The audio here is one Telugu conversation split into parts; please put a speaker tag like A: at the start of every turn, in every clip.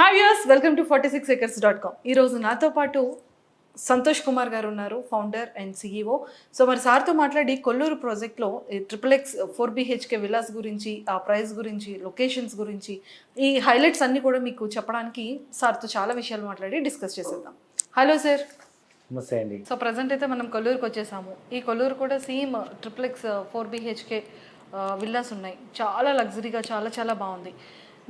A: Hi use welcome to forty six acres dot com ఈరోజు నాతో పాటు సంతోష్ కుమార్ గారు ఉన్నారు ఫౌండర్ అండ్ సిఇఓ సో మరి సార్తో మాట్లాడి కొల్లూరు ప్రాజెక్ట్లో triple X four BHK villas గురించి ఆ ప్రైస్ గురించి లొకేషన్స్ గురించి ఈ హైలైట్స్ అన్నీ కూడా మీకు చెప్పడానికి సార్తో చాలా విషయాలు మాట్లాడి డిస్కస్ చేసేద్దాం. హలో సార్
B: నమస్తే అండి.
A: సో ప్రజెంట్ అయితే మనం కొల్లూరుకి వచ్చేసాము. ఈ కొల్లూరు కూడా same triple X four BHK villas ఉన్నాయి. చాలా లగ్జరీగా చాలా చాలా బాగుంది.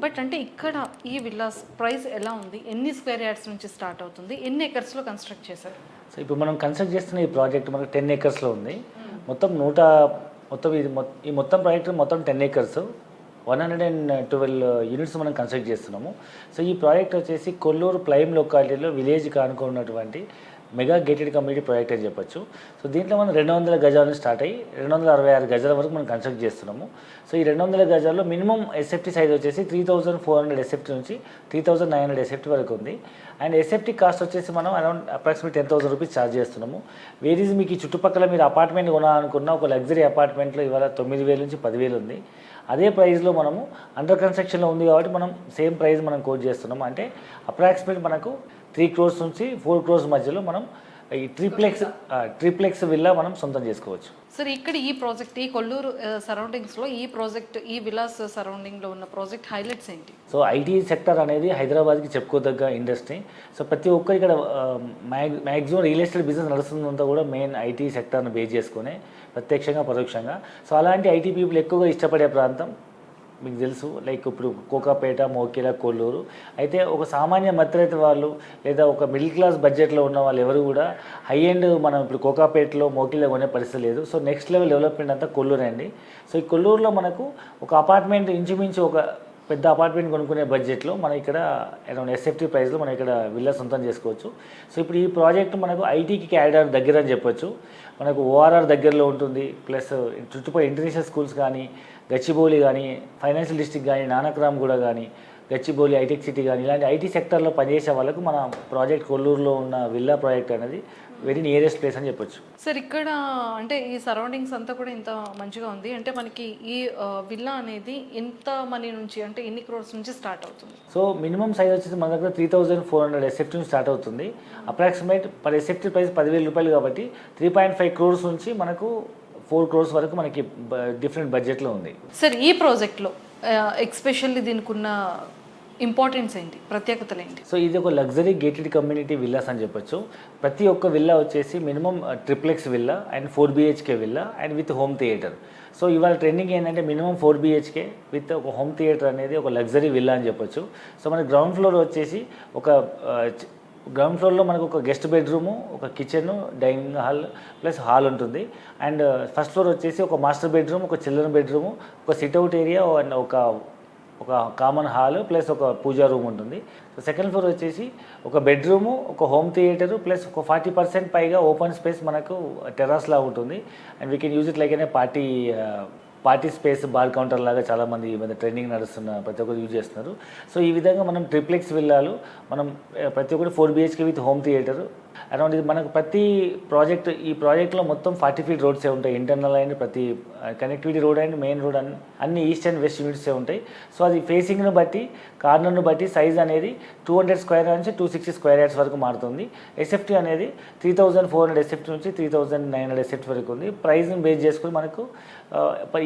A: బట్ అంటే ఇక్కడ ఈ విల్లాస్ ప్రైస్ ఎలా ఉంది? ఎన్ని స్క్వేర్ యార్డ్స్ నుంచి స్టార్ట్ అవుతుంది? ఎన్ని ఎకర్స్లో కన్స్ట్రక్ట్ చేశారు?
B: సో ఇప్పుడు మనం కన్స్ట్రక్ట్ చేస్తున్న ఈ ప్రాజెక్ట్ మనకు టెన్ ఏకర్స్లో ఉంది. మొత్తం నూట మొత్తం ఇది ఈ మొత్తం ప్రాజెక్ట్ మొత్తం ten acres one hundred and twelve units మనం కన్స్ట్రక్ట్ చేస్తున్నాము. సో ఈ ప్రాజెక్ట్ వచ్చేసి కొల్లూరు ప్లైమ్ లొకాలిటీలో విలేజ్ కానుకున్నటువంటి మెగా గేటెడ్ కమ్యూనిటీ ప్రాజెక్ట్ అని చెప్పొచ్చు. సో దీంట్లో మనం రెండు వందల గజాల నుంచి స్టార్ట్ అయ్యి రెండు వందల అరవై ఆరు గజాల వరకు మనం కన్స్ట్రక్ట్ చేస్తున్నాము. సో ఈ రెండు వందల గజాల్లో మినిమం ఎస్ఎఫ్టీ సైజ్ వచ్చేసి three thousand four hundred SFT నుంచి three thousand nine hundred SFT వరకు ఉంది. అండ్ ఎస్ఎఫ్టీ కాస్ట్ వచ్చేసి మనం around approximate ten thousand rupees charge చేస్తున్నాము. వేరీస్ మీకు ఈ చుట్టుపక్కల మీరు అపార్ట్మెంట్ కొనాలనుకున్న ఒక లగ్జరీ అపార్ట్మెంట్లో ఇవాళ తొమ్మిది వేల నుంచి పదివేలు ఉంది. అదే ప్రైస్లో మనము అండర్ కన్స్ట్రక్షన్లో ఉంది కాబట్టి మనం సేమ్ ప్రైస్ మనం కోట్ చేస్తున్నాము అంటే అప్రాక్సిమేట్ మనకు త్రీ క్రోర్స్ నుంచి ఫోర్ క్రోర్స్ మధ్యలో మనం ఈ ట్రిప్లెక్స్ ట్రిప్లెక్స్ విల్లా మనం సొంతం చేసుకోవచ్చు.
A: సార్ ఇక్కడ ఈ ప్రాజెక్ట్ ఈ కొల్లూరు సరౌండింగ్స్లో ఈ ప్రాజెక్ట్ ఈ విలాస్ సరౌండింగ్లో ఉన్న ప్రాజెక్ట్ హైలైట్స్ ఏంటి?
B: సో ఐటీ సెక్టర్ అనేది హైదరాబాద్కి చెప్పుకోదగ్గ ఇండస్ట్రీ. సో ప్రతి ఒక్కరు ఇక్కడ మ్యాక్సిమం రియల్ ఎస్టేట్ బిజినెస్ నడుస్తుందంతా కూడా మెయిన్ ఐటీ సెక్టర్ని బేస్ చేసుకునే ప్రత్యక్షంగా పరోక్షంగా. సో అలాంటి ఐటీ పీపుల్ ఎక్కువగా ఇష్టపడే ప్రాంతం మీకు తెలుసు లైక్ ఇప్పుడు కోకాపేట మోకిల కొల్లూరు. అయితే ఒక సామాన్య మధ్యతరగతి వాళ్ళు లేదా ఒక మిడిల్ క్లాస్ బడ్జెట్లో ఉన్న వాళ్ళు ఎవరు కూడా హై ఎండ్ మనం ఇప్పుడు కోకాపేటలో మోకిలా కొనే పరిస్థితి లేదు. సో నెక్స్ట్ లెవెల్ డెవలప్మెంట్ అంతా కొల్లూరు అండి. సో ఈ కొల్లూరులో మనకు ఒక అపార్ట్మెంట్ ఇంచుమించు ఒక పెద్ద అపార్ట్మెంట్ కొనుక్కునే బడ్జెట్లో మనం ఇక్కడ అరౌండ్ ఎస్ఎఫ్టీ ప్రైస్లో మనం ఇక్కడ విల్లా సొంతం చేసుకోవచ్చు. సో ఇప్పుడు ఈ ప్రాజెక్ట్ మనకు ఐటీకి క్యాడర్ దగ్గర అని చెప్పొచ్చు. మనకు ఓఆర్ఆర్ దగ్గరలో ఉంటుంది. ప్లస్ చుట్టుపక్కల ఇంటర్నేషనల్ స్కూల్స్ కానీ గచ్చిబౌలి కానీ ఫైనాన్షియల్ డిస్ట్రిక్ట్ కానీ నానక్రామ్ కూడా కానీ గచ్చిబౌలి ఐటెక్ సిటీ కానీ ఇలాంటి ఐటీ సెక్టర్లో పనిచేసే వాళ్ళకు మన ప్రాజెక్ట్ కొల్లూరులో ఉన్న విల్లా ప్రాజెక్ట్ అనేది వెరీ నియరెస్ట్ ప్లేస్ అని చెప్పొచ్చు.
A: సార్ ఇక్కడ అంటే ఈ సరౌండింగ్స్ అంతా కూడా ఇంత మంచిగా ఉంది. అంటే మనకి ఈ విల్లా అనేది ఎంత మనీ నుంచి అంటే ఎన్ని క్రోర్స్ నుంచి స్టార్ట్ అవుతుంది?
B: సో మినిమం సైజ్ వచ్చేసి మన దగ్గర three thousand four hundred SFT నుంచి స్టార్ట్ అవుతుంది. అప్రాక్సిమేట్ పర్ ఎస్ఎఫ్టీ ప్రైస్ పదివేల రూపాయలు కాబట్టి త్రీ పాయింట్ ఫైవ్ క్రోర్స్ నుంచి మనకు ఫోర్ క్రోర్స్ వరకు మనకి డిఫరెంట్ బడ్జెట్లో ఉంది.
A: సార్ ఈ ప్రాజెక్ట్లో ఎక్స్పెషల్లీ దీనికి ఉన్న ఇంపార్టెన్స్ ఏంటి? ప్రత్యేకతలు ఏంటి?
B: సో ఇది ఒక లగ్జరీ గేటెడ్ కమ్యూనిటీ విల్లాస్ అని చెప్పొచ్చు. ప్రతి ఒక్క విల్లా వచ్చేసి minimum triplex villa and four BHK villa and with home theatre. So ఇవాళ ట్రెండింగ్ ఏంటంటే మినిమం ఫోర్ బిహెచ్కే విత్ ఒక హోమ్ థియేటర్ అనేది ఒక లగ్జరీ విల్లా అని చెప్పొచ్చు. సో మన గ్రౌండ్ ఫ్లోర్ వచ్చేసి ఒక గ్రౌండ్ ఫ్లోర్లో మనకు ఒక గెస్ట్ బెడ్రూము ఒక kitchen dining hall plus hall ఉంటుంది. అండ్ ఫస్ట్ ఫ్లోర్ వచ్చేసి ఒక మాస్టర్ బెడ్రూమ్ ఒక చిల్డ్రన్ బెడ్రూము ఒక సిట్అవుట్ ఏరియా అండ్ ఒక ఒక కామన్ హాల్ ప్లస్ ఒక పూజా రూమ్ ఉంటుంది. సో సెకండ్ ఫ్లోర్ వచ్చేసి ఒక బెడ్రూము ఒక హోమ్ థియేటర్ ప్లస్ ఒక ఫార్టీ పర్సెంట్ పైగా ఓపెన్ స్పేస్ మనకు టెర్రస్ లా ఉంటుంది. And we can use it like అనే party party space bar counter లాగా చాలామంది ఈ మధ్య ట్రెండింగ్ నడుస్తున్న ప్రతి ఒక్కరు యూజ్ చేస్తున్నారు. సో ఈ విధంగా మనం ట్రిప్లెక్స్ విల్లాలు మనం ప్రతి ఒక్కటి four BHK with home theatre. Around ఇది మనకు ప్రతి ప్రాజెక్ట్ ఈ ప్రాజెక్ట్లో మొత్తం ఫార్టీ ఫీట్ రోడ్సే ఉంటాయి. ఇంటర్నల్ అండ్ ప్రతి connectivity road and main road అన్ని అన్ని ఈస్ట్ అండ్ వెస్ట్ యూనిట్సే ఉంటాయి. సో అది ఫేసింగ్ను బట్టి కార్నర్ను బట్టి సైజ్ అనేది టూ హండ్రెడ్ స్క్వేర్ నుంచి టూ సిక్స్టీ స్క్వేర్ యార్డ్స్ వరకు మారుతుంది. ఎస్ఎఫ్టీ అనేది three thousand four hundred SFT నుంచి three thousand nine hundred SFT వరకు ఉంది. ప్రైస్ని బేస్ చేసుకుని మనకు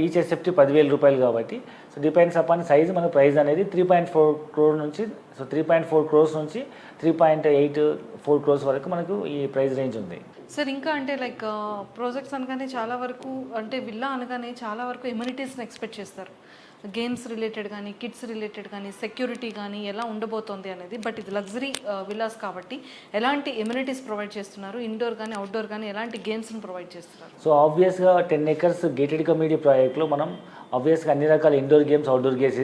B: ఈచ్ ఎస్ఎఫ్టీ పదివేల రూపాయలు కాబట్టి. సో డిపెండ్స్ అపాన్ సైజ్ మన ప్రైస్ అనేది త్రీ పాయింట్ ఫోర్ క్రోర్ నుంచి so three point four crores నుంచి three point eight four crores వరకు మనకు ఈ ప్రైస్ రేంజ్ ఉంది.
A: సార్ ఇంకా అంటే లైక్ ప్రాజెక్ట్స్ అనగానే చాలా వరకు అంటే విల్లా అనగానే చాలా వరకు ఎమ్యూనిటీస్ని ఎక్స్పెక్ట్ చేస్తారు. గేమ్స్ రిలేటెడ్ కానీ కిడ్స్ రిలేటెడ్ కానీ సెక్యూరిటీ కానీ ఎలా ఉండబోతోంది అనేది. బట్ ఇది లగ్జరీ విల్లాస్ కాబట్టి ఎలాంటి ఎమ్యూనిటీస్ ప్రొవైడ్ చేస్తున్నారు? ఇండోర్ కానీ అవుట్డోర్ కానీ ఎలాంటి గేమ్స్ని ప్రొవైడ్ చేస్తున్నారు?
B: సో ఆబ్వియస్గా టెన్ ఎకర్స్ గేటెడ్ కమ్యూనిటీ ప్రాజెక్ట్లో మనం ఆబ్వియస్గా అన్ని రకాల indoor games outdoor games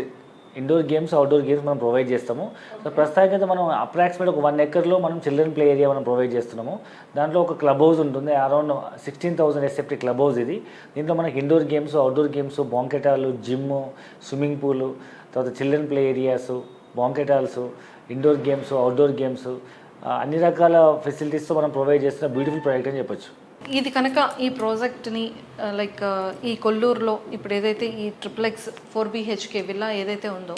B: indoor games outdoor games మనం ప్రొవైడ్ చేస్తాము. సో ప్రస్తుతానికైతే మనం అప్రాక్సిమేట్ ఒక వన్ ఎకర్లో మనం చిల్డ్రన్ ప్లే ఏరియా మనం ప్రొవైడ్ చేస్తున్నాము. దాంట్లో ఒక క్లబ్ హౌస్ ఉంటుంది around sixteen thousand SFT club house ఇది. దీంట్లో మనకి indoor games outdoor games banquet hall gym swimming pool తర్వాత children play areas banquet halls indoor games outdoor games అన్ని రకాల ఫెసిలిటీస్తో మనం ప్రొవైడ్ చేస్తున్న బ్యూటిఫుల్ ప్రాజెక్ట్ అని చెప్పొచ్చు.
A: ఇది కనుక ఈ ప్రాజెక్ట్ని లైక్ ఈ కొల్లూరులో ఇప్పుడు ఏదైతే ఈ ట్రిప్లెక్స్ ఫోర్ బిహెచ్కే విల్లా ఏదైతే ఉందో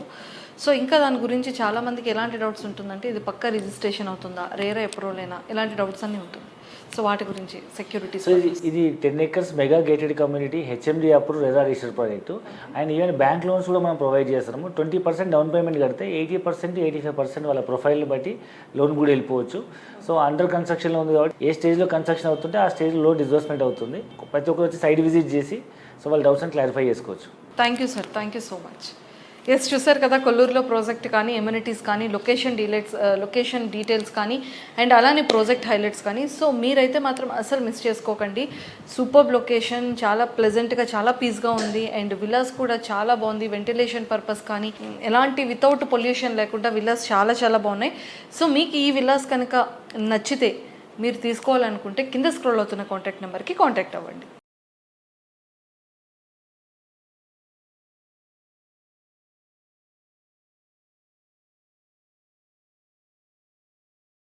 A: సో ఇంకా దాని గురించి చాలామందికి ఎలాంటి డౌట్స్ ఉంటుందంటే ఇది పక్క రిజిస్ట్రేషన్ అవుతుందా రేరా అప్రూవల్ అయినా ఇలాంటి డౌట్స్ అన్నీ ఉంటుంది? సో వాటి గురించి సెక్యూరిటీస్
B: సో ఇది ఇది ten acres mega gated community HMD approve RERA register project and even bank loans కూడా మనం ప్రొవైడ్ చేస్తున్నాము. ట్వంటీ పర్సెంట్ డౌన్ పేమెంట్ కడితే eighty percent eighty five percent వాళ్ళ ప్రొఫైల్ని బట్టి లోన్ కూడా వెళ్ళిపోవచ్చు. సో అండర్ కన్స్ట్రక్షన్లో ఉంది కాబట్టి ఏ స్టేజ్లో కన్స్ట్రక్షన్ అవుతుంటే ఆ స్టేజ్లో లోన్ డిస్బర్స్మెంట్ అవుతుంది. ప్రతి ఒక్కరు వచ్చి సైడ్ విజిట్ చేసి సో వాళ్ళ డౌట్స్ అని క్లారిఫై చేసుకోవచ్చు.
A: Thank you sir thank you so much yes చూసారు కదా కొల్లూరులో ప్రాజెక్ట్ కానీ ఎమ్యూనిటీస్ కానీ లొకేషన్ డీలైట్స్ లొకేషన్ డీటెయిల్స్ కానీ అండ్ అలానే ప్రాజెక్ట్ హైలైట్స్ కానీ. సో మీరైతే మాత్రం అసలు మిస్ చేసుకోకండి. సూపర్ లొకేషన్ చాలా ప్లెజెంట్గా చాలా పీస్గా ఉంది. అండ్ విల్లాస్ కూడా చాలా బాగుంది. వెంటిలేషన్ పర్పస్ కానీ ఎలాంటి వితౌట్ పొల్యూషన్ లేకుండా విల్లాస్ చాలా చాలా బాగున్నాయి. సో మీకు ఈ విల్లాస్ కనుక నచ్చితే మీరు తీసుకోవాలనుకుంటే కింద స్క్రోల్ అవుతున్న కాంటాక్ట్ నెంబర్కి కాంటాక్ట్ అవ్వండి.